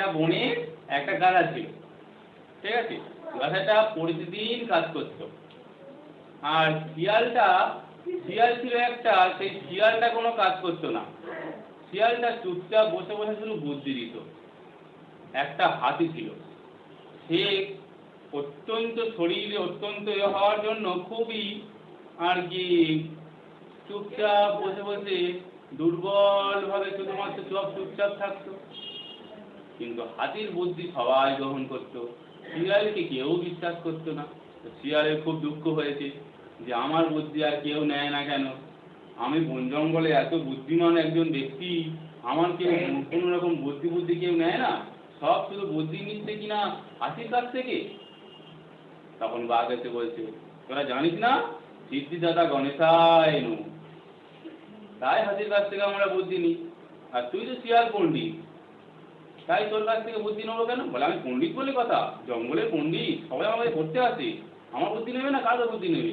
একটা বনে একটা গাধা ছিল। ঠিক আছে? গাধাটা প্রতিদিন কাজ করতো। আর শিয়ালটা, শিয়াল ছিল একটা, সেই শিয়ালটা কোনো কাজ করতো না। শিয়ালটা চুপচাপ বসে বসে শুধু বুদ্ধি দিত। একটা হাতি ছিল। সে অত্যন্ত শরীরে অত্যন্ত ইয়ে হওয়ার জন্য খুবই আর কি চুপচাপ বসে বসে দুর্বলভাবে শুধুমাত্র সব চুপচাপ থাকতো। কিন্তু হাতির বুদ্ধি সবাই গ্রহণ করতো। শিয়ালকে কেউ বিশ্বাস করতো না। শিয়ালের খুব দুঃখ হয়েছে যে আমার বুদ্ধি আর কেউ নেয় না কেন? আমি বন জঙ্গলে এত বুদ্ধিমান একজন ব্যক্তি, আমার কেউ কোনো রকম বুদ্ধি বুদ্ধি কেউ নেয় না? সব শুধু বুদ্ধি নিচ্ছে কিনা হাসির কাছ থেকে? তখন বাঘ এসে বলছে, তোরা জানিস না, সিদ্ধিদাতা গণেশায় নু। তাই হাসির কাছ থেকে আমরা বুদ্ধি নিই। আর তুই তো শিয়াল পণ্ডিত। তাই তোর কাছ থেকে বুদ্ধি নেব কেন? বলে, আমি পণ্ডিত বলে কথা। জঙ্গলের পণ্ডিত, সবাই আমাকে পড়তে আসে। আমার বুদ্ধি নেবে না কার বুদ্ধি নেবে?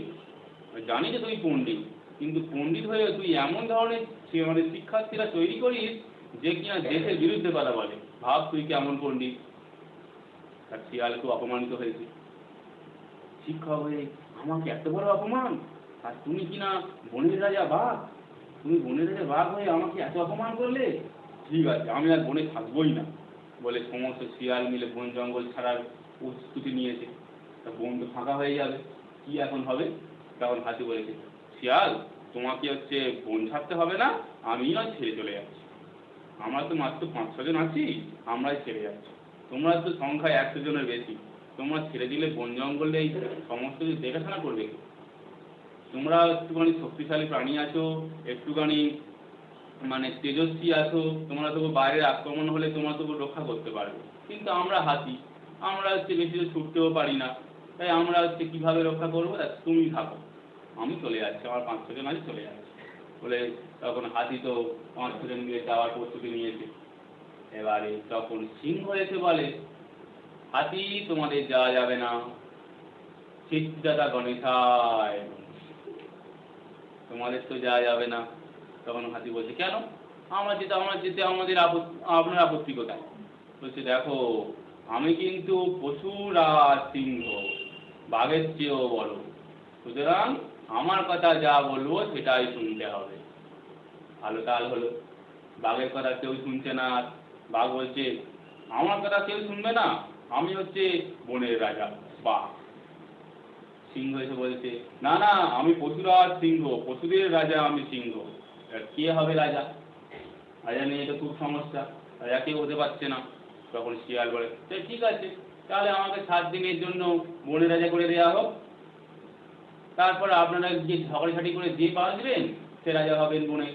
জানি যে তুই পণ্ডিত, কিন্তু পণ্ডিত হয়ে তুই এমন ধরনের মানে শিক্ষার্থীরা তৈরি করিস যে কিনা দেশের বিরুদ্ধে কথা বলে। ভাব তুই কেমন পণ্ডিত? আর শিয়াল খুব অপমানিত হয়েছে। শিক্ষক হয়ে আমাকে এত বড় অপমান? আর তুমি কিনা বনের রাজা বাঘ? তুমি বনের রাজা বাঘ হয়ে আমাকে এত অপমান করলে? ঠিক আছে, আমি আর বনে থাকবোই না। বলে সমস্ত শিয়াল মিলে বন জঙ্গল ছাড়ার প্রস্তুতি নিয়েছে। তা বন তো ফাঁকা হয়ে যাবে, কি এখন হবে? তখন হাতি বলেছে, শিয়াল, তোমাকে হচ্ছে বন ছাড়তে হবে না আমি নয় ছেড়ে চলে যাচ্ছি। আমরা তো মাত্র পাঁচ, ছজন আছি, আমরাই ছেড়ে যাচ্ছি। তোমরা তো সংখ্যায় একশো জনের বেশি, তোমরা ছেড়ে দিলে বন জঙ্গলে এই সমস্ত কিছু দেখাশোনা করবে? তোমরা একটুখানি শক্তিশালী প্রাণী আছো, একটুখানি মানে তেজস্বী আছো, তোমরা তবু বাইরের আক্রমণ হলে তোমরা তবু রক্ষা করতে পারবে। কিন্তু আমরা হাতি, আমরা হচ্ছে বেশি ছুটতেও পারি না। তাই আমরা হচ্ছে কীভাবে রক্ষা করব? তুমি থাকো আমি চলে যাচ্ছি, আমার পাঁচ ছজন আছে, চলে যাচ্ছি। বলে তখন হাতি তো পাঁচ ছজন মিলে যাওয়ার প্রস্তুতি নিয়েছে। এবারে তখন সিংহ এসে বলে, হাতি, তোমাদের যাওয়া যাবে না। সিদ্ধাতা গণেশায়, তোমাদের তো যাওয়া যাবে না। তখন হাতি বলছে, কেন? আমরা যেতে আমরা যেতে আমাদের আপত্তি, আপনার আপত্তি কোথায়? বলছে, দেখো, আমি কিন্তু পশুর আর সিংহ, বাঘের চেয়েও বড়। সুতরাং আমার কথা যা বলব সেটাই শুনতে হবে। ভালো তাল হলো। বাঘের কথা কেউ শুনছে না। বাঘ বলছে, আমার কথা কেউ শুনবে না? আমি হচ্ছে বনের রাজা, বাঘ। সিংহ এসে বলছে, না না, আমি পশুরাজ সিংহ, পশুদের রাজা আমি সিংহ। কে হবে রাজা? রাজা নিয়ে তো খুব সমস্যা। রাজা কেউ হতে পারছে না। তখন শিয়াল বলে "সে ঠিক আছে, তাহলে আমাকে সাত দিনের জন্য বনের রাজা করে দেওয়া হোক। তারপর আপনারা যে ঝগড়াঝাটি করে যে বাঁচবেন সে রাজা হবেন বনে।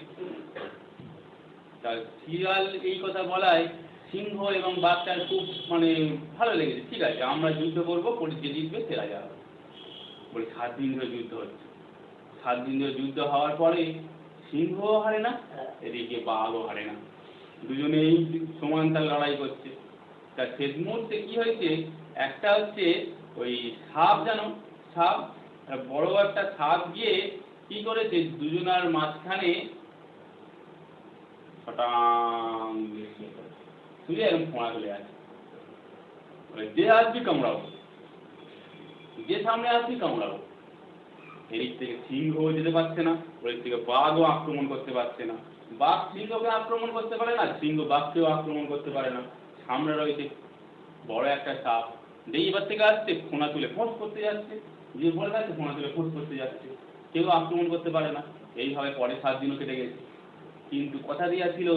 তা শিয়াল এই কথা বলায় সিংহ এবং বাঘটার খুব মানে ভালো লেগেছে। ঠিক আছে, আমরা যুদ্ধ করব যে জিতবে সে রাজা হবে। বলে সাত দিন ধরে যুদ্ধ হচ্ছে। সাত দিন ধরে যুদ্ধ হওয়ার পরে সিংহও হারে না, এদিকে বাঘও হারে না। দুজনেই সমান তার লড়াই করছে। তা শেষ মুহূর্তে কি হয়েছে? একটা হচ্ছে ওই সাপ জানো, সাপ বড় একটা সাপ গিয়ে কি করেছে? দুজনার মাঝখানে ছটাং শুয়ে ফোঁড়া চলে আছে যে আসবি কামড়াবো যে সামনে আসবি কামড়াবো এদিক থেকে সিংহ যেতে পারছে না, ওদিক থেকে বাঘও আক্রমণ করতে পারছে না। বাঘ সিংহকে আক্রমণ করতে পারে না, সিংহ বাঘকেও আক্রমণ করতে পারে না। সামনে রয়েছে বড় একটা সাপ। যেই এবার থেকে আসছে ফোনা তুলে ফোঁস করতে যাচ্ছে। যে বলে যাচ্ছে ফোনা তুলে ফোঁস করতে যাচ্ছে। কেউ আক্রমণ করতে পারে না। এইভাবে পরে সাত দিনও কেটে গেছে। কিন্তু কথা দেওয়া ছিল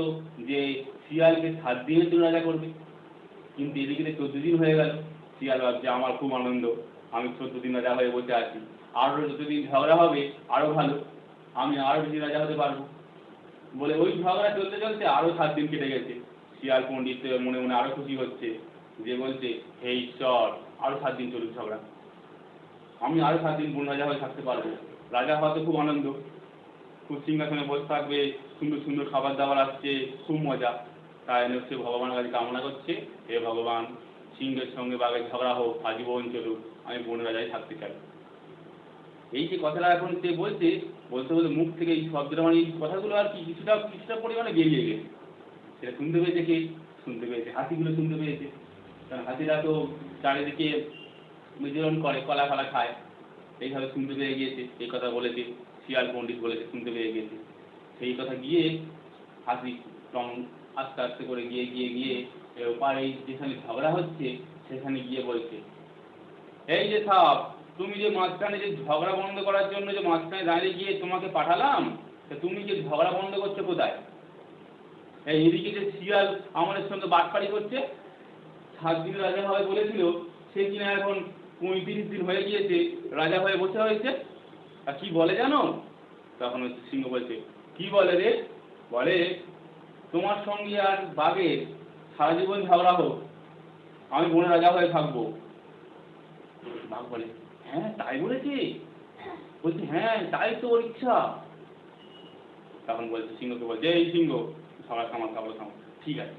যে শিয়ালকে সাত দিনের জন্য রাজা করবে। কিন্তু এদিকে চোদ্দ দিন হয়ে গেল। শিয়াল ভাবছে, আমার খুব আনন্দ। আমি চোদ্দ দিন রাজা হয়ে বসে আছি। আরও যতদিন ঝগড়া হবে আরও ভালো। আমি আরও বেশি রাজা হতে পারব। বলে ওই ঝগড়া চলতে চলতে আরও সাত দিন কেটে গেছে। শিয়াল পণ্ডিত মনে মনে আরও খুশি হচ্ছে যে বলছে, হে ঈশ্বর আরও সাত দিন চলুক ঝগড়া। আমি আরও সাত দিন বন রাজা হয়ে থাকতে পারব। রাজা হওয়া তো খুব আনন্দ। খুব সিংহাসনে বসে থাকবে, সুন্দর সুন্দর খাবার দাবার আসছে, খুব মজা। তাই সে ভগবানের কাছে কামনা করছে, হে ভগবান, সিংহের সঙ্গে বাঘের ঝগড়া হোক, আজীবন চলুক। আমি বন রাজাই থাকতে চাই। এই যে কথাটা এখন সে বলছে, বলতে বলতে মুখ থেকে এই শব্দটা মানে এই কথাগুলো আর কি কিছুটা কিছুটা পরিমাণে বেরিয়ে গেছে। সেটা শুনতে পেয়েছে কি? শুনতে পেয়েছে হাতিগুলো শুনতে পেয়েছে। কারণ হাতিরা তো চারিদিকে বিচরণ করে, কলা ফলা খায়। এইভাবে শুনতে পেয়ে গিয়েছে, এই কথা বলেছে, শিয়াল পণ্ডিত বলেছে, শুনতে পেয়ে গিয়েছে। সেই কথা গিয়ে হাতি টম আস্তে আস্তে করে গিয়ে গিয়ে গিয়ে ওপারে যেখানে ঝগড়া হচ্ছে, সেখানে গিয়ে বলছে, এই যে সাপ তুমি যে মাঝখানে যে ঝগড়া বন্ধ করার জন্য যে মাঝখানে দাঁড়িয়ে গিয়ে তোমাকে পাঠালাম, তা তুমি যে ঝগড়া বন্ধ করছ কোথায়? এই এদিকে যে শিয়াল আমাদের সঙ্গে বাটপাড়ি করছে, সাত দিন রাজা হবে বলেছিল, সে কিনা এখন পঁয়ত্রিশ দিন হয়ে গিয়েছে, রাজা হয়ে বসে হয়েছে আর কি বলে জানো? তখন সিংহ বলছে, কি বলে রে? বলে, তোমার সঙ্গে আর বাঘের সারা জীবন ঝগড়া হোক, আমি বনে রাজা হয়ে থাকব। বাঘ বলে হ্যাঁ তাই বলেছি? বলছি হ্যাঁ তাই তো ওর ইচ্ছা। তখন বলছে, সিংহকে বলছে, এই সিংহ, সবার খামার খাবার খামার ঠিক আছে,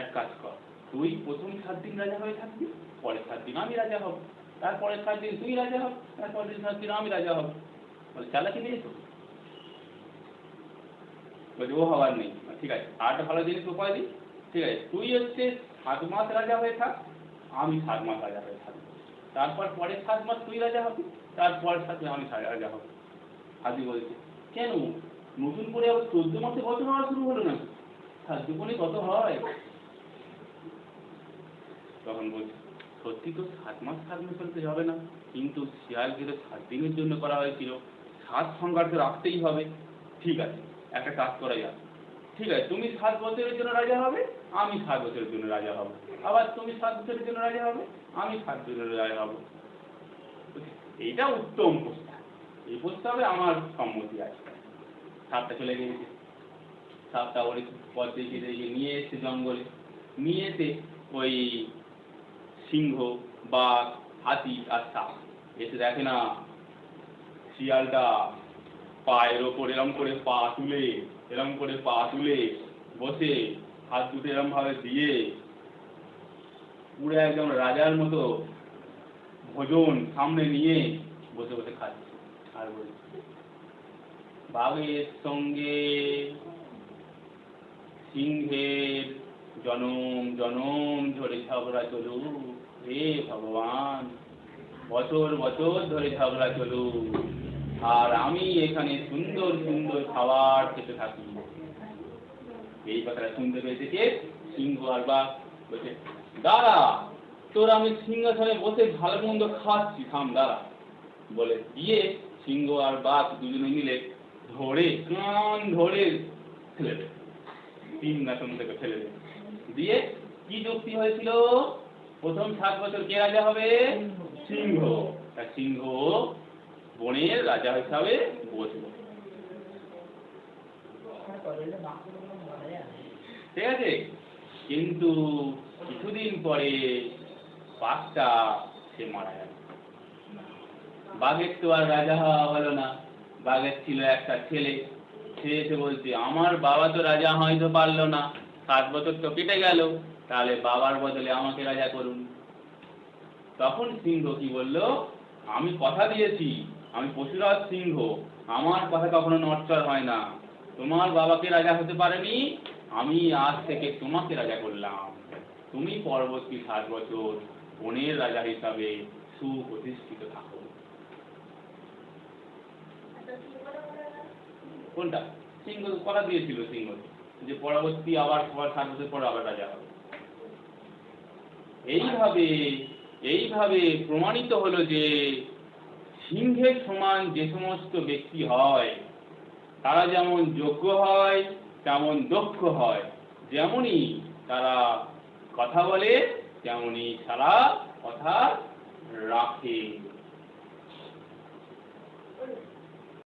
এক কাজ কর। তুই প্রথম সাত দিন রাজা হয়ে থাকবি, পরের সাত দিন আমি রাজা হব। তারপরের সাত দিন তুই রাজা হব, তারপরের দিন সাত দিন আমি রাজা হব। বলে চালাকি দিয়েছ বলছে, ও হওয়ার নেই। ঠিক আছে আরেকটা ভালো জিনিস উপায় দিই। ঠিক আছে, তুই হচ্ছে সাত মাস রাজা হয়ে থাক, আমি সাত মাস রাজা হয়ে থাকব। তারপর পরের সাত মাস তুই রাজা হবি, তারপরের সাথে আমি রাজা হব। হাতি বলছে, কেন? নতুন করে আবার চোদ্দ মাসে বছর হওয়া শুরু হলো না সাত দুগুণে কত হয়? তখন বলছে, সত্যি তো সাত মাস থাকলে চলতে হবে না, কিন্তু শিয়ালকে তো সাত দিনের জন্য করা হয়েছিল। সাত সংখ্যার তো রাখতেই হবে। ঠিক আছে, একটা কাজ করা যাক। ঠিক আছে, তুমি সাত বছরের জন্য রাজা হবে? আমি সাত বছরের জন্য রাজা হব। আবার তুমি সাত বছরের জন্য রাজা হবে? আমি সাত বছরের রাজা হব। এইটা উত্তম প্রস্তাব। এই প্রস্তাবে আমার সম্মতি আছে। সাপটা চলে গিয়েছে। সাপটা ওর পথ দেখিয়ে দেখিয়ে নিয়ে এসছে জঙ্গলে। নিয়ে এসে ওই সিংহ, বাঘ, হাতি আর সাপ এসে দেখে না, শিয়ালটা পায়ের ওপর এরম করে পা তুলে, এরম করে পা তুলে বসে হাত দুটো এরম ভাবে দিয়ে পুরো একদম রাজার মতো ভোজন সামনে নিয়ে বসে বসে খাচ্ছে আর বলছে, বাঘের সঙ্গে সিংহের জনম জনম ধরে ঝগড়া চলুক, হে ভগবান, বছর বছর ধরে ঝগড়া চলুক, আর আমি এখানে সুন্দর সুন্দর খাবার খেতে থাকি। এই কথাটা শুনতে পেয়েছে কে? সিংহ আর বাঘ বলছে, দাঁড়া, তোর আমি সিংহাসনে বসে ভালো মন্দ খাচ্ছি, থাম, দাঁড়া। বলে সিংহ আর বাঘ দুজনে মিলে ধরে কান ধরে ফেলে থেকে ফেলে দিয়ে। কি যুক্তি হয়েছিল? প্রথম সাত বছর কে রাজা হবে? সিংহ। তা সিংহ বনের রাজা হিসাবে বসবে ঠিক আছে? কিন্তু কিছুদিন পরে বাঘটা সে মারা গেল। বাঘের তো আর রাজা হওয়া হলো না। বাঘের ছিল একটা ছেলে। সে এসে বলছে, আমার বাবা তো রাজা হয়তো পারল না। সাত বছর তো কেটে গেল। তাহলে বাবার বদলে আমাকে রাজা করুন। তখন সিংহ কি বলল, আমি কথা দিয়েছি। আমি পশুরাজ সিংহ। আমার কথা কখনো নড়চড় হয় না। তোমার বাবাকে রাজা হতে পারেনি? আমি আজ থেকে তোমাকে রাজা করলাম। তুমি পরবর্তী সাত বছর বনের রাজা হিসাবে সুপ্রতিষ্ঠিত থাকো। কোনটা? সিংহ করা দিয়েছিল সিংহ। যে পরবর্তী আবার সবার সাত বছর পর আবার রাজা হবে। এইভাবে এইভাবে প্রমাণিত হলো যে সিংহের সমান যে সমস্ত ব্যক্তি হয় তারা যেমন যোগ্য হয় তেমন দক্ষ হয়। যেমনই তারা কথা বলে তেমনই তারা কথা রাখে।